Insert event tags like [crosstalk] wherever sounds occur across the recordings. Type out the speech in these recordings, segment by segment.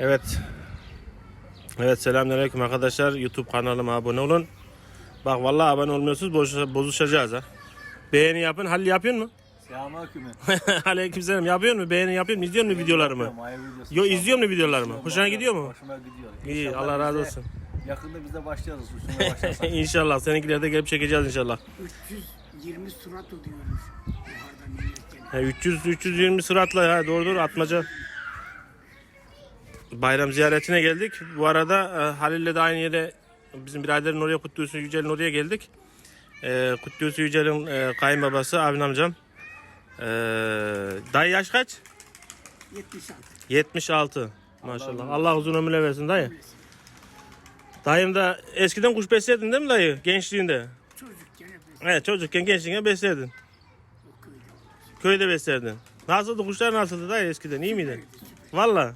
Evet. Evet selamünaleyküm arkadaşlar. YouTube kanalıma abone olun. Bak vallahi abone olmuyorsunuz bozuş- bozuşacağız ha. Beğeni yapın. Halil yapıyor mu? Selamünaleyküm. [laughs] Aleykümselam. Yapıyor mu? Beğeni yapıyor mu? İzliyor mu videolarımı? Yo izliyor mu videolarımı? Hoşuna gidiyor mu? Hoşuma gidiyor. İyi İnşallah Allah razı olsun. Yakında biz de başlayacağız. Usulüne başlarsak. [laughs] inşallah seninkileri de gelip çekeceğiz inşallah. 320 surat. Yukarıdan. He, 300 320 sıratla ya doğru doğru atmaca. Bayram ziyaretine geldik. Bu arada e, Halil'le de aynı yere bizim biraderin oraya Kutlusu Yücel'in oraya geldik. E, Kutlusu Yücel'in e, kayınbabası Avni amcam. E, dayı yaş kaç? 76. 76. Maşallah. Allah uzun ömür versin dayı. Dayım da eskiden kuş beslerdin değil mi dayı? Gençliğinde. Çocukken hep Evet çocukken gençliğinde köyde. Köyde beslerdin. Nasıldı kuşlar nasıldı dayı eskiden iyi miydi? Valla.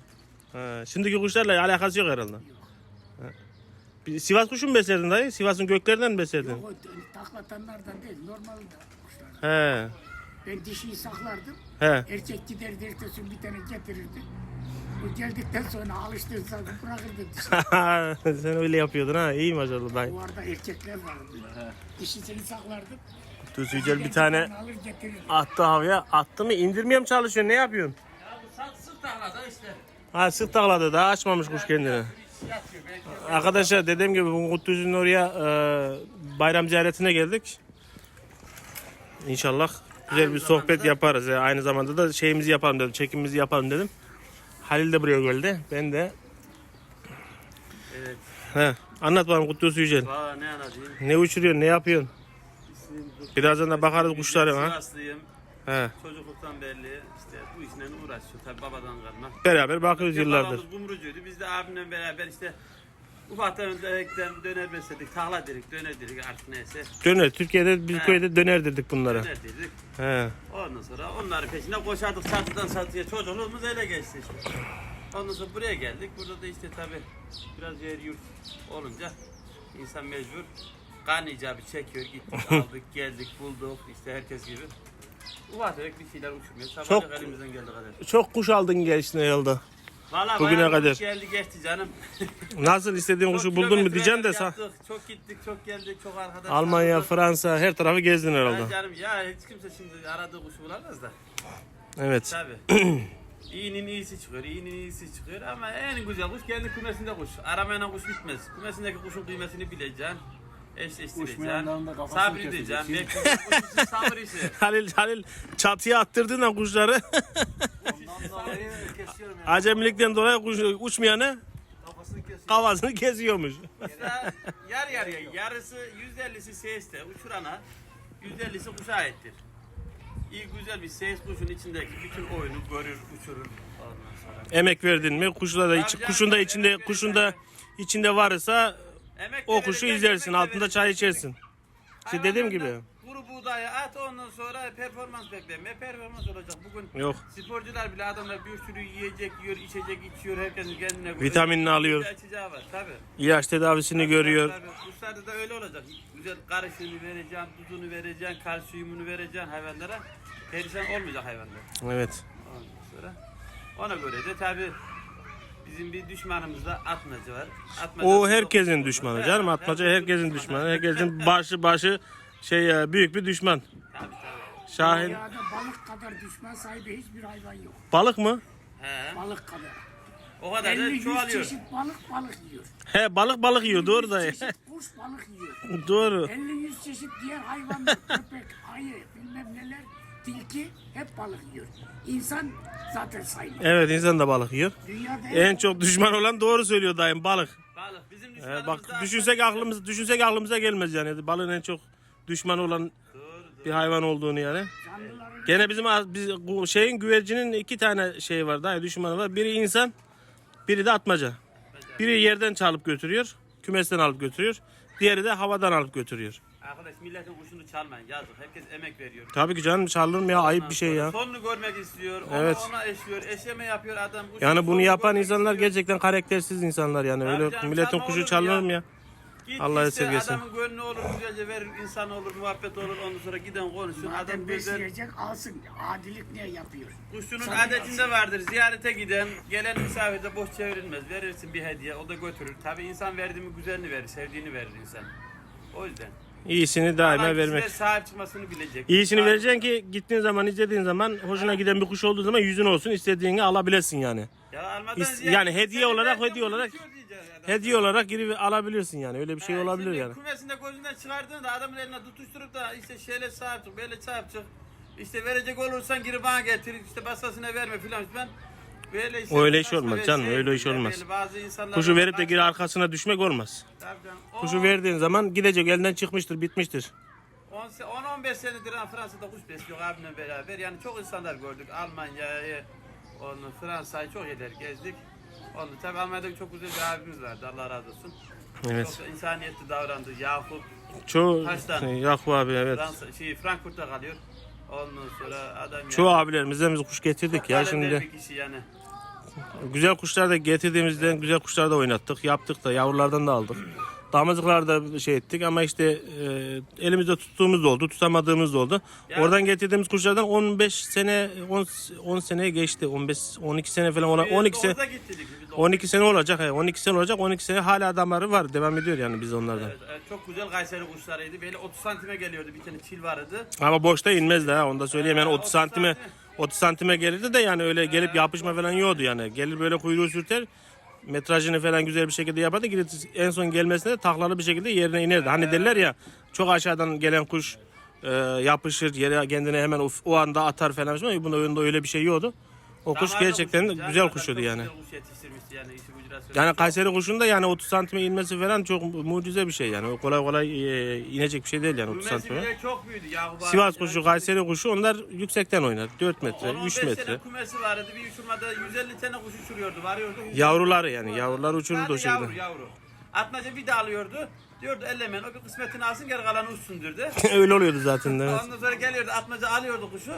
Ha, şimdiki kuşlarla alakası yok herhalde. Ha. Bir Sivas kuşu mu beslerdin dayı? Sivas'ın göklerinden mi beslerdin? Yok o taklatanlardan değil normal da kuşlar. He. Ben dişiyi saklardım. He. Erkek giderdi ertesi gün bir tane getirirdi. O geldikten sonra alıştığı zaman bırakırdı dişi. [laughs] Sen öyle yapıyordun ha. İyi maşallah dayı. Bu arada erkekler vardı. Dişisini saklardım. Tuz Yücel bir tane Alır getirirdi. attı havaya. Attı mı? İndirmeye mi çalışıyorsun? Ne yapıyorsun? Sırt taklada işte. Ha sık takladı. Daha açmamış kuş kendini. Arkadaşlar dediğim gibi bu Kutlusu'nun oraya e, bayram ziyaretine geldik. İnşallah güzel bir sohbet yaparız. Yani aynı zamanda da şeyimizi yapalım dedim. Çekimimizi yapalım dedim. Halil de buraya geldi. Ben de. Evet. He, anlat bana Kutlusu Yücel. Valla ne anlatayım? Ne uçuruyorsun? Ne yapıyorsun? Birazdan da bakarız kuşlara ha. Sivaslıyım. He. Çocukluktan belli işle uğraşıyor. Tabi babadan kalma. Beraber bakıyoruz yıllardır. Babamız kumrucuydu. Biz de abimle beraber işte ufaktan dönerken döner besledik. Tahla dedik, döner dedik artık neyse. Döner. Türkiye'de biz He. köyde döner dedik bunlara. Döner dedik. He. Ondan sonra onların peşine koşardık satıdan satıya. Çocukluğumuz ele geçti işte. Ondan sonra buraya geldik. Burada da işte tabi biraz yer yurt olunca insan mecbur kan icabı çekiyor. Gittik [laughs] aldık geldik bulduk işte herkes gibi. Ufak tefek bir şeyler uçurmuyor. Sabah Çok- elimizden geldiği kadar. Çok kuş aldın geçtin herhalde. Valla Bugüne bayağı kadar. geldi geçti canım. [laughs] Nasıl istediğin Çok kuşu buldun mu diyeceksin de sa- yaptık, Çok gittik çok geldik çok arkadaş. Almanya, tanıdık. Fransa her tarafı gezdin Ya herhalde. canım ya hiç kimse şimdi aradığı kuşu bulamaz da. Evet. Tabii. [clears throat] İyinin iyisi çıkıyor, iyinin iyisi çıkıyor ama en güzel kuş kendi kümesinde kuş. Aramayla kuş bitmez. Kümesindeki kuşun kıymetini bileceksin. Da Sabredeceksin. keseceksin. Bekleyeceksin. Kuş için sabır işi. [laughs] Halil Halil çatıya attırdığında kuşları Ondan [laughs] dolayı kesiyorum yani. acemilikten dolayı kuş, uçmayanı Kafasını kafasını kesiyormuş. Bizde yar yarıya yarısı %50'si seyiste uçurana %50'si kuşa aittir. İyi güzel bir seyis kuşun içindeki bütün oyunu görür, uçurur. Ondan sonra. Emek verdin mi kuşla da iç, Tabii kuşun da içinde emek kuşun da içinde varsa Emek o kuşu verirken izlersin emek de altında verirsin. çay içersin. İşte dediğim gibi. Kuru buğdayı at ondan sonra performans bekleme. Performans olacak. Bugün Yok. sporcular bile adamlar bir sürü yiyecek yiyor, içecek içiyor. Herkesin kendine göre. Vitaminini alıyor. Güzel içeceği var tabii. İlaç tedavisini görüyor. Tabii. Kuşlarda da öyle olacak. Güzel karışığını vereceksin, tuzunu vereceksin, kalsiyumunu vereceksin hayvanlara. Perişan olmayacak hayvanlar. Evet. Ondan sonra ona göre de tabii bizim bir düşmanımız da atmaca var. Atmaca O herkesin düşmanı canım. Atmaca herkesin düşmanı. Herkesin başı başı şey e, büyük bir düşman. Tabii tabii. Şahin Dünyada balık kadar düşman sahibi hiçbir hayvan yok. balık mı? He. Balık kadar. O kadar 50 da 100 çoğalıyor. çeşit balık balık yiyor. He balık balık yiyor doğru da. 100 çeşit kuş balık yiyor. [laughs] doğru. 50-100 çeşit diğer hayvanlar, köpek, ayı, tilki hep balık yiyor. İnsan zaten sayılır. Evet insan da balık yiyor. Dünyada En çok düşman olan doğru söylüyor dayım balık. Balık bizim düşmanımız bak düşünsek aklımız düşünsek aklımıza gelmez yani balığın en çok düşman olan bir hayvan olduğunu yani. canlıların Gene bizim az- biz, şeyin güvercinin iki tane şey var dayı düşmanı var. Biri insan, biri de atmaca. Biri yerden çalıp götürüyor, kümesten alıp götürüyor. Diğeri de havadan alıp götürüyor. Arkadaş milletin kuşunu çalmayın yazık. Herkes emek veriyor. Tabii ki canım çalınır mı ya ayıp bir şey ya. Sonunu görmek istiyor. Ona, Evet. ona eşiyor. Eşeme yapıyor adam. Kuşun Yani bunu sonunu yapan görmek insanlar istiyor. gerçekten karaktersiz insanlar yani. Tabii Öyle canım, milletin çalma kuşu olur mu çalınır ya? mı ya? Git Allah işte esirgesin. adamın gönlü olur, güzelce verir, insan olur, muhabbet olur. Ondan sonra giden konuşsun. Adam Madem güzel. besleyecek alsın. Adilik ne yapıyor? Kuşçunun Sana adetinde vardır. Ziyarete giden, gelen misafir de boş çevrilmez. Verirsin bir hediye, o da götürür. Tabi insan verdiğimi güzelini verir, sevdiğini verir insan. O yüzden. İyisini daima Ama vermek. size sahip çıkmasını bilecek. İyisini Sahip- vereceksin ki gittiğin zaman izlediğin zaman hoşuna giden bir kuş olduğu zaman yüzün olsun istediğini alabilesin yani. Ya almadan ziyade yani hediye seni olarak, hediye olarak-. Hediye olarak girip alabilirsin yani öyle bir şey Ha, olabilir şimdi yani. Kümesinde gözünden çıkardığında adamın eline tutuşturup da işte şöyle sahip çık, böyle sahip çık. İşte verecek olursan geri bana getir, işte başkasına verme filan. Ben böyle işte Öyle iş saçma olmaz canım, şey öyle iş olmaz. böyle Bazı insanlar Kuşu verip de geri arkasına düşmek olmaz. Tabii canım. O- Kuşu verdiğin zaman gidecek elden çıkmıştır bitmiştir. 10-15 senedir ha, Fransa'da kuş besliyor abimle beraber. Yani çok insanlar gördük. Almanya'yı, onu Fransa'yı çok eder gezdik. Onu tabii Almanya'da çok güzel bir abimiz vardı. Allah razı olsun. Evet. Çok insaniyetli davrandı. Yakup Çoğu Kaç tane? Yakup abi evet. Fransa, şey, Frankfurt'ta kalıyor. Ondan sonra adam Çoğu abilerimizden biz kuş getirdik ya şimdi. bir kişi yani. Güzel kuşlar da getirdiğimizden güzel kuşlar da oynattık. Yaptık da yavrulardan da aldık. Damızlıklar da şey ettik ama işte e, elimizde tuttuğumuz da oldu, tutamadığımız da oldu. Ya- Oradan getirdiğimiz kuşlardan 15 sene 10, 10 seneye geçti. 15 12 sene falan ola- 12 sene Orada gittik. biz de 12 sene olacak. he, 12 sene olacak. 12 sene hala damarı var. Devam ediyor yani biz onlardan. Evet, evet, çok güzel Kayseri kuşlarıydı. Böyle 30 santime geliyordu bir tane çil vardı. Ama boşta inmezdi ha onu da söyleyeyim yani Ha, 30 santime 30 30 santime gelirdi de yani öyle gelip yapışma falan yoktu yani. Gelir böyle kuyruğu sürter metrajını falan güzel bir şekilde yapardı. Gidip en son gelmesinde de taklalı bir şekilde yerine inerdi. Hani derler ya çok aşağıdan gelen kuş e, yapışır yere kendine hemen o, o anda atar falan. Bunda önünde öyle bir şey yoktu. O kuş Damarlı gerçekten kuştu. güzel kuşuydu yani. Kuş yetiştirmişti yani işi Yani Kayseri kuşunda yani 30 santime inmesi falan çok mucize bir şey yani. O kolay kolay e, inecek bir şey değil yani 30 Kümesi santime. çok büyüdü Yakup. Sivas Yani kuşu, Kayseri kuşu onlar yüksekten oynar. 4 metre, 10-15 3 sene metre. kümesi vardı. Bir uçurmada 150 tane kuş uçuruyordu. Varıyordu. Yavruları yani yavrular uçururdu o Sadece Yavru şekilde. yavru. Atmaca bir de alıyordu. Diyordu ellemeyin o bir kısmetini alsın geri kalanı uçsun diyordu. [laughs] Öyle oluyordu zaten. [laughs] Evet. Ondan sonra geliyordu atmaca alıyordu kuşu.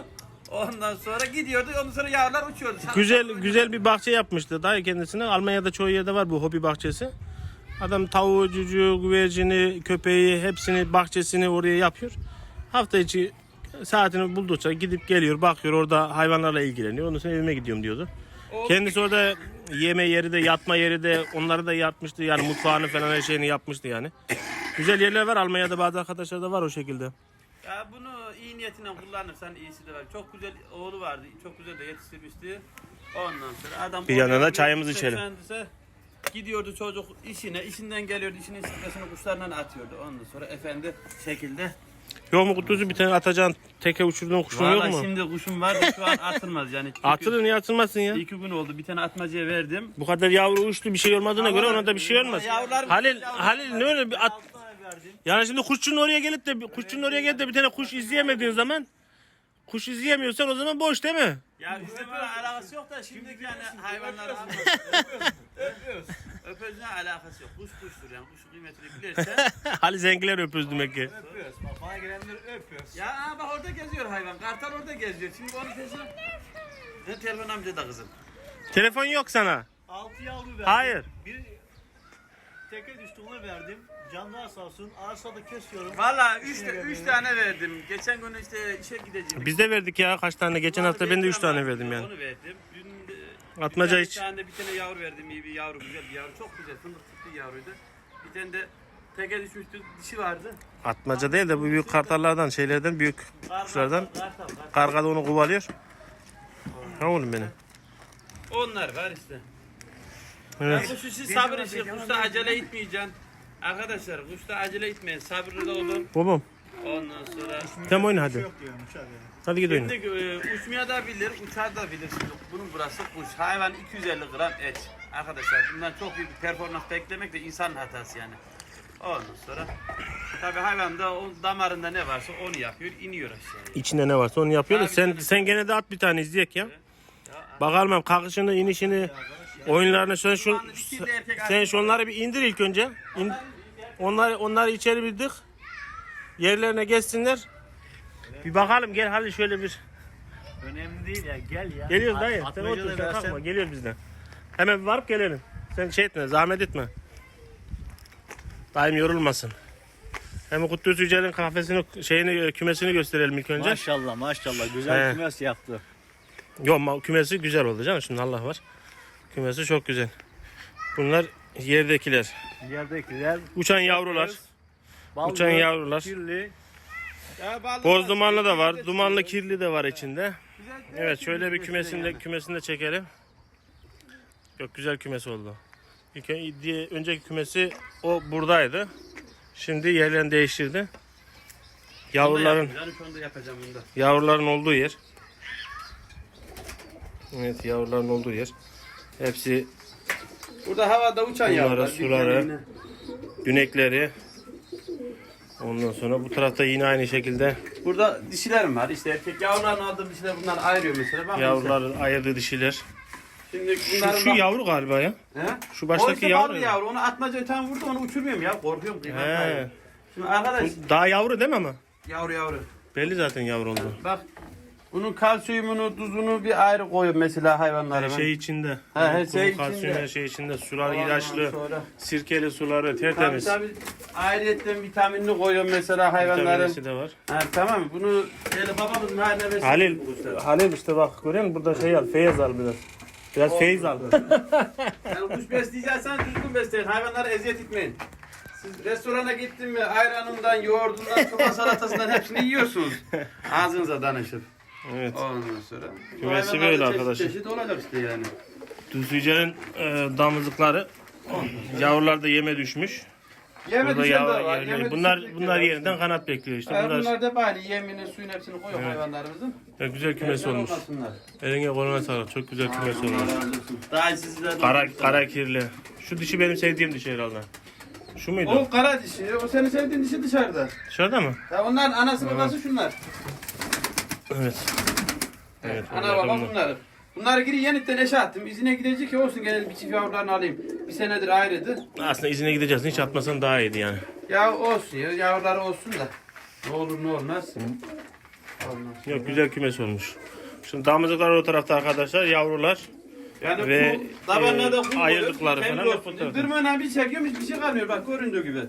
Ondan sonra gidiyordu. Ondan sonra yavrular uçuyordu. Güzel güzel bir bahçe yapmıştı dayı kendisine. Almanya'da çoğu yerde var bu hobi bahçesi. Adam tavuğu, cücüğü, güvercini, köpeği hepsini bahçesini oraya yapıyor. Hafta içi saatini buldukça gidip geliyor, bakıyor orada hayvanlarla ilgileniyor. Ondan sonra evime gidiyorum diyordu. O- Kendisi orada yeme yeri de yatma yeri de onları da yapmıştı. Yani mutfağını falan her şeyini yapmıştı yani. Güzel yerler var Almanya'da bazı arkadaşlar da var o şekilde. Ya bunu iyi niyetiyle kullanırsan iyisi de var. Çok güzel oğlu vardı. Çok güzel de yetiştirmişti. Ondan sonra adam Bir yandan da çayımızı içelim. sonra Gidiyordu çocuk işine, işinden geliyordu, işinin stresini kuşlarla atıyordu. Ondan sonra efendi şekilde. Yok mu kutusu bir tane atacağın teke uçurduğun kuşun yok Valla mu? şimdi kuşum var da şu an atılmaz yani. [laughs] Çünkü Atılır niye atılmasın ya? İki gün oldu. Bir tane atmacaya verdim. Bu kadar yavru uçtu bir şey olmadığına göre ona da bir şey olmaz. Yavrular- Halil Halil ne öyle bir at yani şimdi kuşçunun oraya gelip de kuşçunun oraya gelip de bir tane kuş izleyemediğin zaman kuş izleyemiyorsan o zaman boş değil mi? Ya bizde böyle alakası yok da şimdiki yani hayvanlar Öpüyoruz. Öpüyoruz ne alakası yok. Kuş kuştur yani. Kuşun kıymetini bilirse. Halil [laughs] zengiler öpüyoruz demek ki. Öpüyoruz. Bak bana gelenleri öpüyoruz. ya aa, bak orada geziyor hayvan. Kartal orada geziyor. Şimdi onun peşine. Ne telefon amca da kızım. Telefon yok sana. Altı yavru verdim. Hayır. Bir teke düştü ona verdim. Canlar sağ olsun. Arsada kesiyorum. Valla 3 üç tane verdim. Geçen gün işte işe gideceğim. Biz de verdik ya kaç tane. Geçen hafta ben de 3 tane verdim yani. Onu verdim. Dün de Atmaca bir tane, hiç. Bir tane de bir tane yavru verdim. İyi bir yavru güzel bir yavru. Çok güzel tipli bir yavruydu. Bir tane de teke düşmüştü dişi vardı. Atmaca değil de bu büyük kartallardan şeylerden büyük kuşlardan. Kartal, kartal. Karga da onu kovalıyor. Ha oğlum benim. Onlar var işte. Evet. Kuş işi sabır işi. Kuşta acele etmeyeceksin. Arkadaşlar kuşta acele etmeyin. Sabırlı olun. Babam. Ondan sonra Tamam oyna hadi. Yok yani. Hadi git oyna. Şimdi e, uçmaya da bilir, uçar da bilir. Şimdi bunun burası kuş. Hayvan 250 gram et. Arkadaşlar bundan çok büyük bir performans beklemek de insanın hatası yani. Ondan sonra tabii hayvan da o damarında ne varsa onu yapıyor, iniyor aşağıya. İçinde ne varsa onu yapıyor da Abi sen sen gene de at bir tane izleyek ya. Ya, Bakalım hem kalkışını, inişini, oyunlarını sen şu Şu sen ayrı- şunları bir indir ilk önce. İn, onları onları içeri bir dık. Yerlerine geçsinler. Bir bakalım gel Halil şöyle bir. Önemli değil ya gel ya. Geliyoruz dayı. Sen otur sen kalkma. Geliyoruz bizden. Hemen bir varıp gelelim. Sen şey etme zahmet etme. Daim yorulmasın. Hem Kutlusu Yücel'in kafesini, şeyini, kümesini gösterelim ilk önce. Maşallah maşallah güzel He. kümes yaptı. Yok ma- kümesi güzel oldu canım şimdi Allah var. Kümesi çok güzel. Bunlar yerdekiler. Yerdekiler Uçan yavrular. ballı, Uçan yavrular. kirli. Ya Boz dumanlı da var. Dumanlı kirli de var içinde. Güzel- Evet şöyle bir kümesi kümesini de, yani. kümesini de çekelim. Çok güzel kümes oldu. İlk diye önceki kümesi o buradaydı. Şimdi yerlerini değiştirdi. Yavruların yapacağım, yavruların olduğu yer. Evet yavruların olduğu yer. Hepsi Burada havada uçan Bunları, yavrular. suları. dünekleri. Ondan sonra bu tarafta yine aynı şekilde Burada dişilerim var. İşte erkek yavruların aldığı dişiler bunlar ayırıyor mesela. Bak mesela. yavruların ayırdığı dişiler. Şimdi Şu, bunların şu bak- yavru galiba ya. He? Şu baştaki o işte yavru. ballı yavru. Onu atmaca öten vurdu onu uçurmuyorum ya. Korkuyorum. kıymet He. kaybı. Şimdi arkadaş Bu Daha yavru değil mi ama? yavru yavru. Belli zaten yavru oldu. Bak bunun kalsiyumunu, tuzunu bir ayrı koyuyorum mesela hayvanlara. Her şey içinde. Ha, her şey bunun kalsiyum içinde. her şey içinde. Sular Ondan ilaçlı, sonra- sirkeli suları Tabii tertemiz. tabii. Ayrıyetten vitaminini koyuyorum mesela hayvanların. Vitaminisi de var. Ha, tamam mı? Bunu şöyle babamızın haline versin. Halil, Halil işte bak görüyor musun? Burada şey al, feyiz al biraz. Biraz feyiz al. [laughs] Yani kuş besleyeceksen düzgün besleyin. Hayvanlara eziyet etmeyin. Siz restorana gittin mi ayranından, yoğurdundan, çoban salatasından hepsini yiyorsunuz. Ağzınıza danışıp. Evet. Ondan sonra. Kümesi böyle da çeşit arkadaşlar. Çeşit olacak işte yani. Düzlüce'nin e, damızlıkları yavrular da yeme düşmüş. Yeme Burada düşen de yavru, var. yerleri- Yeme bunlar düşen de bunlar var. yerinden kanat bekliyor işte. Ha, Bunlar bunlar da aynı yemini, suyun hepsini koyuyor hayvanlarımızın. e, güzel kümes Evler olmuş. olmasınlar. Eline koluna sağlık. Çok güzel kümes Allah olmuş. razı olsun. Daha sizler de Kara, kara kirli. Şu dişi benim sevdiğim dişi herhalde. Şu muydu? O kara dişi, o senin sevdiğin dişi dışarıda. Dışarıda mı? Ya onların anası babası şunlar. Evet. Evet. Ana onlar da baba bunlar. bunlar. Bunları geri yeniden eşe attım. İzine gidecek ki olsun gene bir çift yavrularını alayım. Bir senedir ayrıydı. Aslında izine gideceğiz. Hiç atmasan daha iyiydi yani. Ya olsun ya yavruları olsun da. Ne olur ne olmaz. Olmaz. Yok güzel kümes olmuş. Şimdi damızlıklar o tarafta arkadaşlar. Yavrular. Yani Ve, bu tabanlarda e, kum ayırdıkları falan olsun. hep bu tarafta. Dırmığına bir çekiyorum hiçbir şey kalmıyor. Bak göründüğü gibi.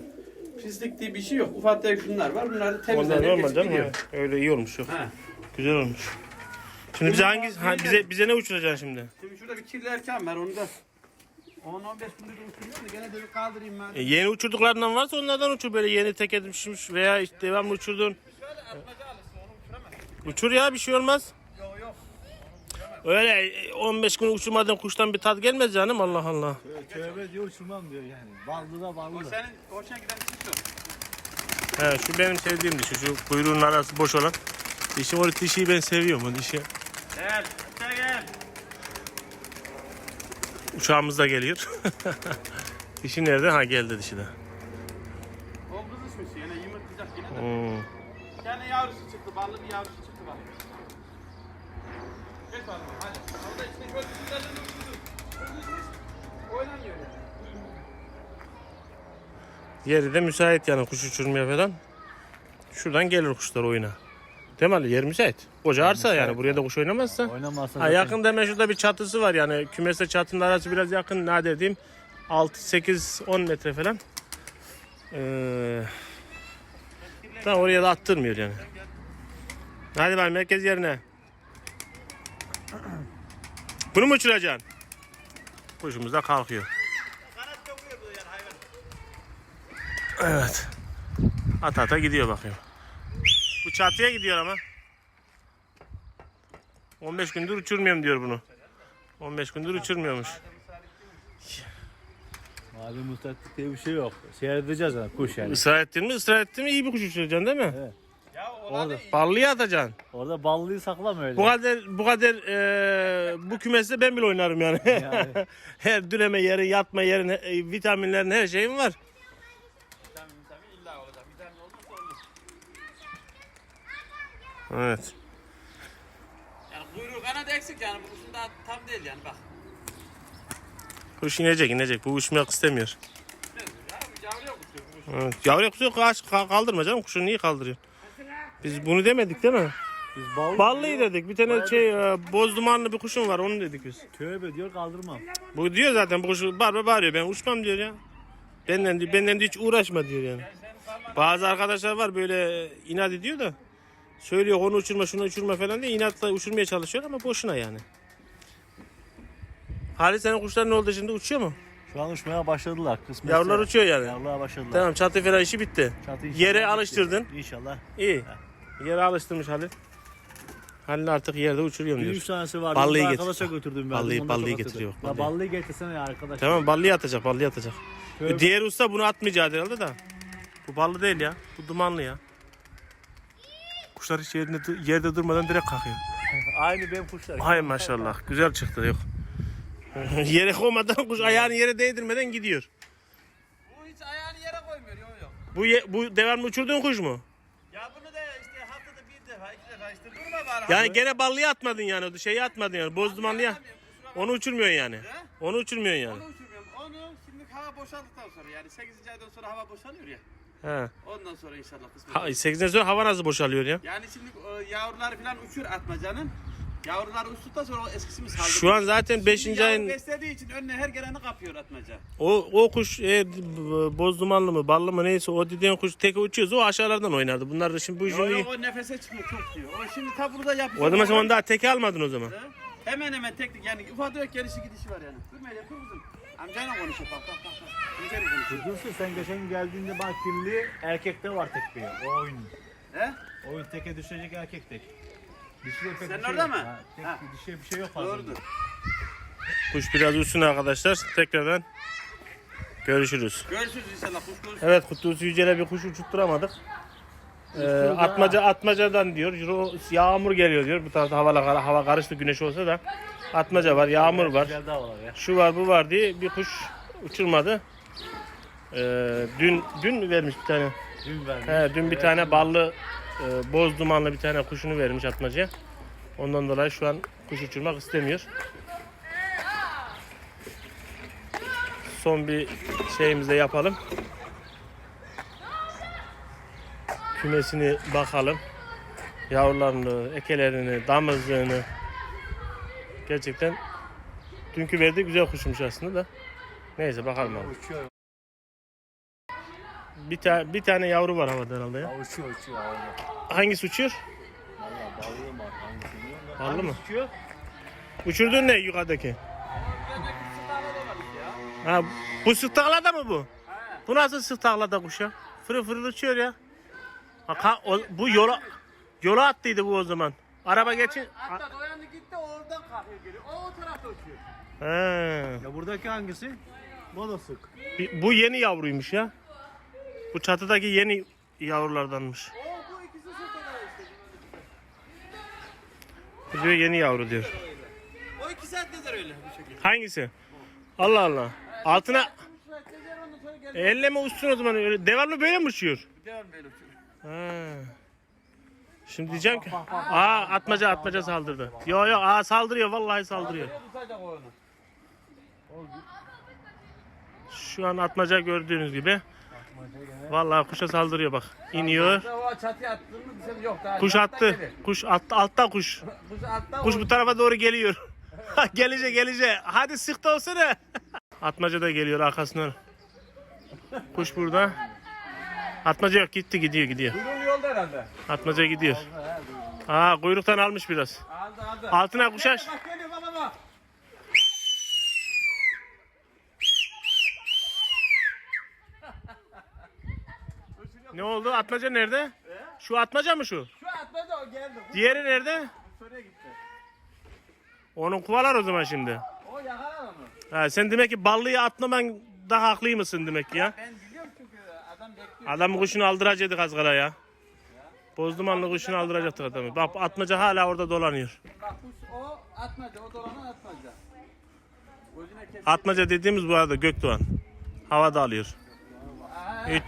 Pislik diye bir şey yok. Ufak tefek şunlar var. Bunları temizlenip geçip canım. gidiyor. ha. Öyle iyi olmuş. Yok. Ha. Güzel olmuş. Şimdi bize hangi ha, bize bize ne uçuracaksın şimdi? Şimdi şurada bir kirli erken var onu da 10-15 gündür uçuruyorum da gene de bir kaldırayım ben. E, yeni uçurduklarından varsa onlardan uçur böyle yeni tek edilmiş veya işte devamlı uçurduğun. Uçur ya bir şey olmaz. Yok yok. Öyle e, 15 gün uçurmadan kuştan bir tat gelmez canım Allah Allah. Tövbe diyor uçurmam diyor yani. Ballı da ballı O da. senin hoşuna giden şu. He, şu benim sevdiğim dişi şu kuyruğun arası boş olan. Dişi o dişiyi ben seviyorum o dişi. Gel. Gel gel. Uçağımız da geliyor. [laughs] dişi nerede? Ha geldi dişi de. O kız ismisi yine yumurtlayacak yine de. Hmm. Bir tane yavrusu çıktı. Ballı bir yavrusu çıktı bak. Geç bakalım hadi. Orada içine şöyle güzelden uçurdu. Oynamıyor yani. Yeri de müsait yani kuş uçurmaya falan. Şuradan gelir kuşlar oyuna. Değil mi Ali? Yer müsait. Koca arsa yani. Buraya da kuş oynamazsa. Oynamazsa Ha, zaten yakında hemen şurada bir çatısı var yani. Kümesle çatının arası biraz yakın. Ne dediğim 6, 8, 10 metre falan. Ee, da oraya da attırmıyor yani. Hadi ben merkez yerine. Bunu mu uçuracaksın? Kuşumuz da kalkıyor. Evet. Ata ata gidiyor bakayım. Bu çatıya gidiyor ama. 15 gündür uçurmuyorum diyor bunu. 15 gündür uçurmuyormuş. Abi müstaklik diye bir şey yok. Seyredeceğiz yani kuş yani. Israr ettin mi? Israr ettin mi iyi bir kuş uçuracaksın değil mi? Evet. Orada. Ballıya atacaksın. Orada ballıyı saklama öyle. Bu kadar bu kadar eee, bu kümeste ben bile oynarım yani. Yani. [laughs] her düreme yeri, yatma yerin, e, vitaminlerin her şeyin var. Evet. Yani kuyruğu kanat eksik yani bu kuşun daha tam değil yani bak. Kuş inecek inecek. Bu uçmak istemiyor. Bir yavruya kuş. Evet. Yavru kusu kaç ka- kaldırma canım. Kuşu niye kaldırıyor? Biz bunu demedik değil mi? Biz ballı Ballıyı dedik. Bir tane şey e, boz dumanlı bir kuşum var onu dedik biz. Tövbe diyor kaldırmam. Bu diyor zaten bu kuşu bağırma bağırıyor ben uçmam diyor ya. Benden diyor, benden diyor hiç uğraşma diyor yani. Bazı arkadaşlar var böyle inat ediyor da söylüyor onu uçurma şunu uçurma falan diye inatla uçurmaya çalışıyor ama boşuna yani. Halit senin kuşlar ne oldu şimdi uçuyor mu? Şu an uçmaya başladılar. Kısmetse. Yavrular uçuyor yani. Yavrular başladılar. Tamam çatı falan işi bitti. Çatı inşallah Yere bitti. alıştırdın. İnşallah. İyi. Yere alıştırmış Halil. Halil artık yerde uçuruyorum diyor. üç tanesi vardı. Ballıyı Ballıyı getir. arkadaşa götürdüm. verdim, Ballıyı- ballıyı getiriyor bak, Ya ballıyı. ballıyı getirsene ya arkadaş. Tamam ballıya atacak ballıya atacak. Şöyle- Diğer usta bunu atmayacak herhalde da. Bu ballı değil ya. Bu dumanlı ya. Kuşlar hiç yerinde, yerde durmadan direkt kalkıyor. [laughs] Aynı benim kuşlar. Hay maşallah. Güzel çıktı yok. [laughs] yere koymadan kuş ayağını yere değdirmeden gidiyor. Bu hiç ayağını yere koymuyor yok yok. Bu ye- bu devamlı uçurduğun kuş mu? Ya bunu da işte haftada bir defa iki defa işte durma bari. Yani gene ballıya atmadın yani. Şeyi atmadın yani. Boz dumanlıya. Onu uçurmuyorsun yani. Onu uçurmuyorsun yani. Onu uçurmuyorum. Onu şimdi hava boşaldıktan sonra yani 8. aydan sonra hava boşalıyor ya. He. Ondan sonra inşallah kısmet. Ha, 8'den sonra hava nasıl boşalıyor ya? Yani şimdi e, yavruları falan uçur atmacanın. Yavrular uçtuktan sonra o eskisi mi saldırıyor? Şu an zaten 5. Şimdi yavru ayın beslediği için önüne her geleni kapıyor atmaca. o o kuş e, boz dumanlı mı ballı mı neyse o dediğin kuş tek uçuyorsa o aşağılardan oynardı. Bunlar da şimdi bu Yok işini... yok o nefese çıkıyor çok diyor. O şimdi ta burada yapıyor. O zaman sen onu daha teke almadın o zaman. He? Hemen hemen teknik yani ufak tefek gelişi gidişi var yani. Dur Meryem dur kızım. Amcayla konuşuyor bak bak bak. Amcayla konuşuyor. Dursun sen geçen geldiğinde bak kirli erkekte var tek bir o oyun. He? Oyun teke düşecek erkek tek. Dişide pek Sen bir şey orada yok. mı? Ha, tek Ha. bir dişe bir şey yok fazla. Doğrudur. Kuş biraz uçsun arkadaşlar. Tekrardan görüşürüz. Görüşürüz inşallah. Kuş görüşürüz. Evet Kutlusu Yücel'e bir kuş uçutturamadık. Ee, atmaca atmacadan diyor. Yağmur geliyor diyor. Bu tarafta hava hava karıştı güneş olsa da atmaca var, yağmur var. Güzel daha var ya. Şu var, bu var diye bir kuş uçurmadı. Ee, dün dün vermiş bir tane? Dün vermiş. He, dün bir tane ballı e, boz dumanlı bir tane kuşunu vermiş atmacaya. Ondan dolayı şu an kuş uçurmak istemiyor. Son bir şeyimizi de yapalım. Kümesini bakalım. Yavrularını, ekelerini, damızlığını. Gerçekten dünkü verdiği güzel kuşmuş aslında da. Neyse bakalım abi. Uçuyor. Bir, ta- bir tane yavru var havada herhalde ya. Uçuyor uçuyor. Hangisi uçuyor? Valla ballı mı var hangisi bilmiyorum da. Ballı mı? Hangisi uçuyor? Uçurduğun ne yukarıdaki? Ha, bu sırt taklada mı bu? Bu nasıl sırt taklada kuş ya? Fırı fırı uçuyor ya. Ha, ka- o- bu yola yola attıydı bu o zaman. Araba geçin. Hatta doyandı gitti oradan kalkıyor geliyor. O o tarafta uçuyor. He. Ya buradaki hangisi? Monosuk. Bir- Bu yeni yavruymuş ya. Bu çatıdaki yeni yavrulardanmış. O bu ikisi sırtada işte. Bu diyor yeni yavru diyor. O iki saat gezer öyle bu şekilde. Hangisi? Allah Allah. Altına Üç saat gezer ondan sonra gelir. elle mi uçsun o zaman öyle devamlı böyle mi uçuyor? Devam böyle uçuyor. Ha. Şimdi diyeceğim ki aa atmaca atmaca saldırdı. Yo yo aa saldırıyor vallahi saldırıyor. Şu an atmaca gördüğünüz gibi. Vallahi kuşa saldırıyor bak. İniyor. Kuş attı. Kuş attı altta kuş. Kuş bu tarafa doğru geliyor. [laughs] gelecek gelecek. Hadi sık da olsana. Atmaca da geliyor arkasından. Kuş burada. Atmaca yok gitti gidiyor gidiyor. Yolda herhalde. Atmaca gidiyor. Aa kuyruktan almış biraz. Aldı aldı. Altına kuşaş. Bak geliyor baba bak. Ne oldu? Atmaca nerede? Şu atmaca mı şu? Şu atmadı o geldi. Diğeri nerede? Şuraya gitti. Onun kovalar o zaman şimdi. O yakalar onu. Ha, sen demek ki ballıyı atmaman da haklıymışsın demek ki ya. Ben biliyorum çünkü adam bekliyor. Adamın kuşunu aldıracaktık az kala ya. Bozdumanlı kuşunu aldıracaktık adamı. Bak atmaca hala orada dolanıyor. Bak kuş o atmaca o dolana atmaca. Atmaca dediğimiz bu arada Gökdoğan. Havada alıyor.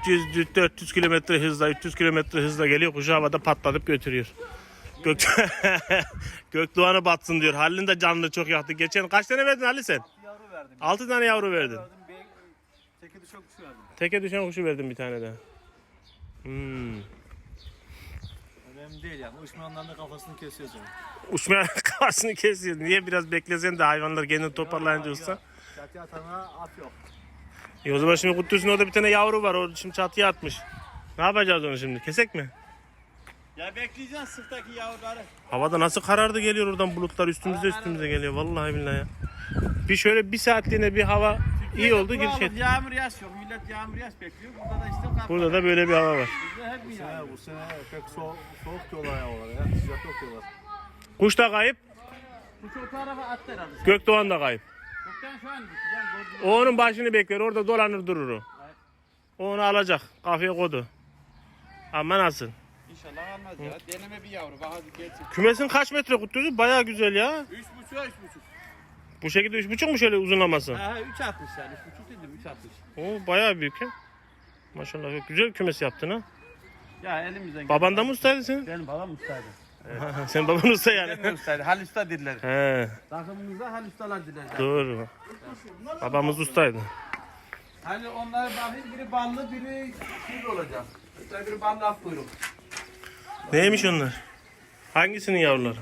300 400 kilometre hızla 300 kilometre hızla geliyor kuşu havada patlatıp götürüyor. Gök [laughs] Gökdoğan'ı batsın diyor. Halil'in de canını çok yaktı. Geçen kaç tane verdin Halil sen? Yavru verdim. 6 tane yavru verdin. Teke düşen kuşu verdim. Teke düşen kuşu verdim bir tane de. Hmm. Önemli değil yani. Uçmayanların da kafasını kesiyoruz yani. Uçmaya [laughs] kafasını kesiyor. Niye biraz beklesen de hayvanlar kendini toparlayınca uçsa. Çatıya atana af yok. E o zaman şimdi Kutlusu'nun orada bir tane yavru var. O şimdi çatıya atmış. Ne yapacağız onu şimdi? Kesek mi? Ya bekleyeceksin sırttaki yavruları. Havada nasıl karardı geliyor oradan bulutlar üstümüze üstümüze geliyor. Vallahi billahi ya. Bir şöyle bir saatliğine bir hava iyi oldu. Kuralım, Girişet. Yağmur yağış yok. Millet yağmur yağış bekliyor. Burada da işte. Burada da böyle bir hava var. Bizde hep yağmur. bu sene pek soğuk, soğuk diyorlar ya oralara ya. Sıcak yok diyorlar. Kuş da kayıp. Bu çok tarafa attı herhalde. Gökdoğan da kayıp. Çoktan şu an gitti. O onun başını bekler. Orada dolanır durur o. O onu alacak. Kafaya kodu. Ama nasıl? İnşallah almaz ya. Deneme bir yavru. Bak hadi geçin. Kümesin kaç metre kutusu? Baya güzel ya. Üç buçuğa üç buçuk. Bu şekilde üç buçuk mu şöyle uzunlaması? Ha ha, üç atmış yani. Üç buçuk dedim. Üç atmış. O bayağı büyük ya. Maşallah çok güzel kümes yaptın ha. Ya elimizden Baban da mı ustaydın senin? Benim babam ustaydı. [laughs] Sen baban usta yani. Benim ustaydı. Hal usta dediler. He, Takımımızda hal ustalar dediler. doğru. Babamız ustaydı. Hani onlar bakayım biri ballı biri şey olacak. Mesela biri ballı ak kuyruk. Neymiş onlar? Hangisinin yavruları?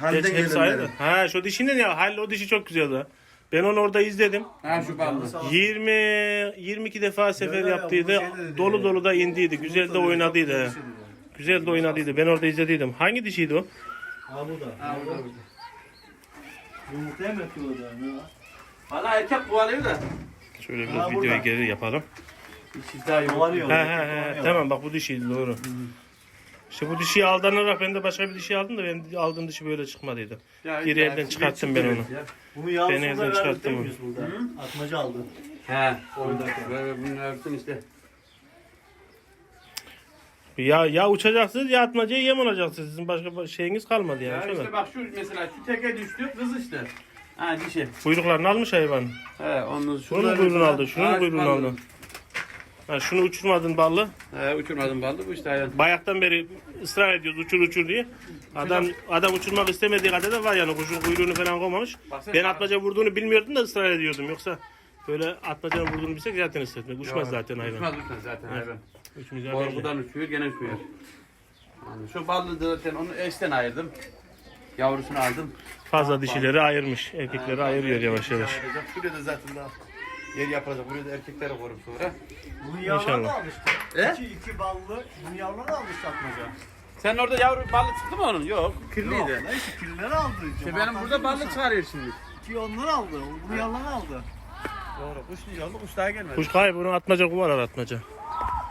Halde Geç, hepsi ayrı. Ha şu dişinin ya. Hal o dişi çok güzeldi. Ben onu orada izledim. Ha şu ballı. 20 22 defa sefer yaptıydı. Dolu dolu da indiydi. Güzel de oynadıydı. Güzel de oynadıydı. Ben orada izlediydim. Hangi dişiydi o? Ha bu da. Ha burada. Yumurtaya mı ya? Valla erkek kovalıyor da. Şöyle Ha, biraz burada. videoyu geri yapalım. İşi daha yok. Kovalıyor. He he he. Tamam bak bu dişiydi doğru. İşte bu dişiyi aldanarak ben de başka bir dişi aldım da benim aldığım dişi böyle çıkmadıydı. Ya, Geri ya, evden çıkarttım ben onu. Bunu yavrusunu evden da verdik çıkarttım miyiz burada? Atmaca aldı. He. Oradaki. Böyle bunun örtün işte. Ya ya uçacaksınız ya atmacaya yem olacaksınız. Sizin başka şeyiniz kalmadı yani. Ya şöyle. işte bak şu mesela şu teke düştü kız işte. Ha dişi. Kuyruklarını almış hayvan. He onun Şunun kuyruğunu aldı? Şunun mu kuyruğunu aldı? Ha, şunu uçurmadın ballı. He uçurmadım baldı bu işte hayvan. Bayaktan beri ısrar ediyoruz uçur uçur diye. Adam adam uçurmak istemediği kadar da var yani kuşun kuyruğunu falan koymamış. Baksana. Ben atmaca vurduğunu bilmiyordum da ısrar ediyordum. Yoksa böyle atmacanın vurduğunu bilsek zaten ısrar Uçmaz zaten hayvan. Uçmaz uçmaz zaten hayvan. Uçmayacak belli. Korkudan uçuyor gene uçmuyor. Yani şu ballı zaten onu eşten ayırdım. Yavrusunu aldım. Fazla dişileri ayırmış. Erkekleri ayırıyor yavaş yavaş. Ayıracak. Şuraya da zaten daha yer yapacak. Buraya da erkekleri korum sonra. Bunu yavruları İnşallah. da almıştı. He? İki, iki ballı. Bunu yavruları da almıştı atmaca. Sen orada yavru ballı çıktı mı onun? Yok. Yok. Kirliydi. Neyse kirlileri aldı. İşte benim burada ballı çıkarıyor şimdi. İki onları aldı. Bunu yavruları aldı. Doğru. Kuş oldu. Kuş daha gelmedi. Kuş kayıp onu atmaca kumarar atmaca.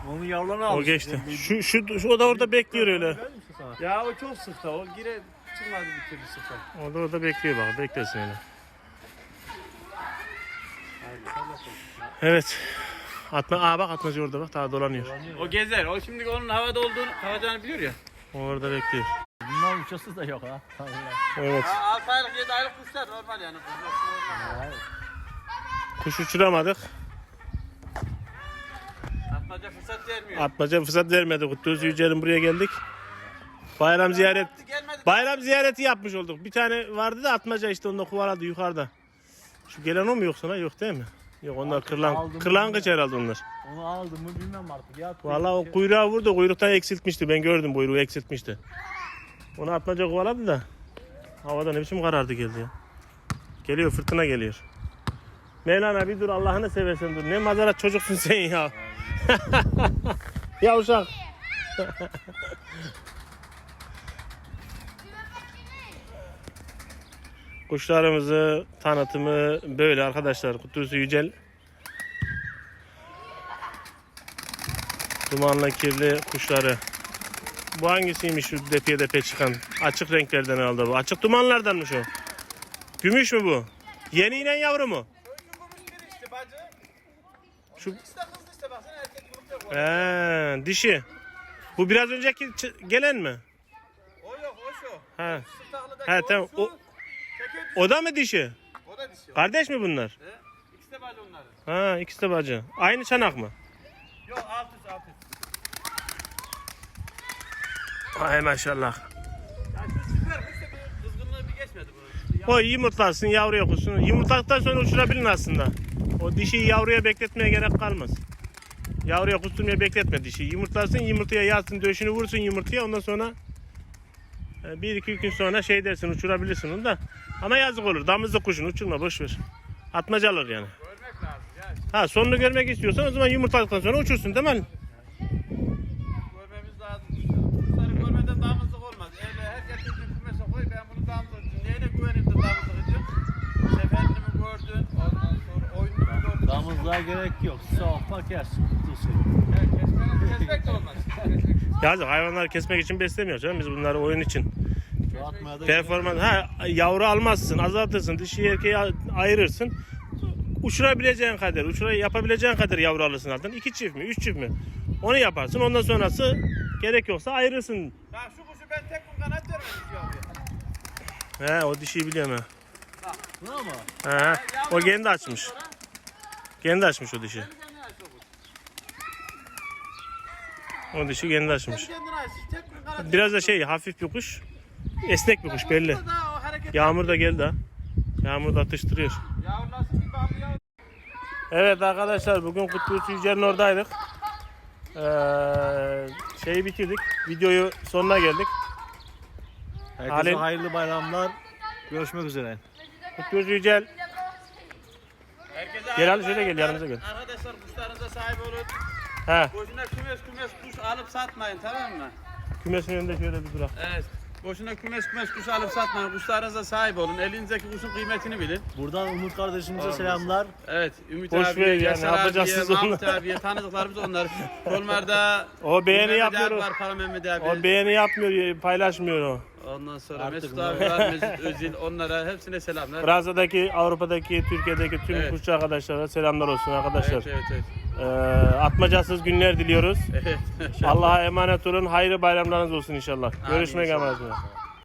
Onun yavrularını aldı. O geçti. Şu, şu, şu o da orada bekliyor öyle. Ya o çok sıktı. O gire çıkmadı bir türlü sıktı. O da orada bekliyor bak. Beklesin öyle. Evet. Atma, aa bak atmaca orada bak daha dolanıyor. O gezer. O şimdi onun havada olduğunu, havacağını biliyor ya. O orada bekliyor. Bunlar uçası da yok ha. Evet. Ha, 6 aylık 7 aylık kuşlar normal yani. Kuş uçuramadık. Atmaca fırsat vermiyor. Atmaca fırsat vermedi. Kutlusu Yücel'in buraya geldik. Bayram ziyaret Gelmedi. Bayram ziyareti yapmış olduk. Bir tane vardı da atmaca işte onda kovaladı yukarıda. Şu gelen o mu yoksa lan? Yok değil mi? Yok onlar kırlan, aldım kırlangıç herhalde onlar. Onu aldım mı bilmem artık. Ya, Vallahi o kuyruğa vurdu. Kuyruktan eksiltmişti. Ben gördüm kuyruğu eksiltmişti. Onu atmaca kovaladı da. Havada ne biçim karardı geldi ya. Geliyor fırtına geliyor. Mevlana bir dur Allah'ını seversen dur. Ne mazarat çocuksun sen ya. ya [laughs] [laughs] Kuşlarımızı tanıtımı böyle arkadaşlar. Kutusu Yücel. Dumanla kirli kuşları. Bu hangisiymiş şu depeye depe çıkan? Açık renklerden herhalde bu. Açık dumanlardanmış o. Gümüş mü bu? Yeni inen yavru mu? Şu. Ee, dişi. Bu biraz önceki gelen mi? O yok o şu. Ha. Ha, tamam. O- O da mı dişi? O da dişi. Kardeş mi bunlar? He? İkisi de bacı onların. Ha, ikisi de bacı. Aynı çanak mı? Yok alt üst alt üst. Ay maşallah. Ya şu süper kuş da bir kızgınlığı bir geçmedi bunun. O yumurtlasın yavruya kuşsun. Yumurtladıktan sonra uçurabilin aslında. O dişiyi yavruya bekletmeye gerek kalmaz. Yavruya kusturmaya bekletme dişi. Yumurtlasın yumurtaya yatsın döşünü vursun yumurtaya ondan sonra bir iki gün sonra şey dersin uçurabilirsin onu da. Ama yazık olur damızlık kuşun uçurma boş ver. Atmaca alır yani. Görmek lazım ya. Ha sonunu görmek istiyorsan o zaman yumurtladıktan sonra uçursun değil mi? Görmemiz lazım. Kuşları görmeden damızlık olmaz. Öyle her getirdiğin kümese koy ben bunu damızlık Neyine güvenip de damızlık gördün? Ondan sonra oyununu mu gördün? Damızlığa gerek yok. Kes. Kutusu. Evet, kesmek, kesmek de olmaz. [laughs] Yazık hayvanları kesmek için beslemiyoruz canım biz bunları oyun için. Performans ha yavru almazsın, azaltırsın, dişi erkeği ayırırsın. Uçurabileceğin kadar, uçura yapabileceğin kadar yavru alırsın altından. İki çift mi, üç çift mi? Onu yaparsın. Ondan sonrası gerek yoksa ayırırsın. Ya şu kuşu ben tek gün kanat vermedim. He o dişiyi biliyorum ha. Ne ama? He, o kendi açmış. Kendi açmış o dişi. O dişi kendi açmış. Biraz da şey hafif bir kuş. Esnek bir kuş belli. Yağmur da geldi ha. Yağmur da atıştırıyor. Evet arkadaşlar bugün Kutlu Yücel'in oradaydık. Ee, şeyi bitirdik. Videoyu sonuna geldik. Herkese Halil- hayırlı bayramlar. Görüşmek üzere. Kutlu Yücel Herkese Gel Ali, şöyle gel, yanımıza gel. Arkadaşlar kuşlarınıza sahip olun. He, Boşuna kümes kümes kuş alıp satmayın tamam mı? kümesin önünde şöyle bir durak. Evet. Boşuna kümes kümes kuş alıp satmayın. Kuşlarınıza sahip olun. Elinizdeki kuşun kıymetini bilin. Buradan Umut kardeşimize Olmaz. selamlar. Evet. Ümit Boş abiye, ver yani, Yaşar abiye, siz Mahmut onları. abiye tanıdıklarımız onlar. [laughs] Kolmar'da O beğeni Mehmet yapmıyor abi var Kara Mehmet abi. O beğeni yapmıyor, paylaşmıyor o. Ondan sonra Artık Mesut abi var, Mesut Özil. Onlara hepsine selamlar. Fransa'daki, Avrupa'daki, Türkiye'deki tüm Evet. kuşçu arkadaşlara selamlar olsun arkadaşlar. Evet evet evet. Ee, atmacasız günler diliyoruz. evet. Allah'a emanet olun. Hayırlı bayramlarınız olsun inşallah. Görüşmek amacıyla.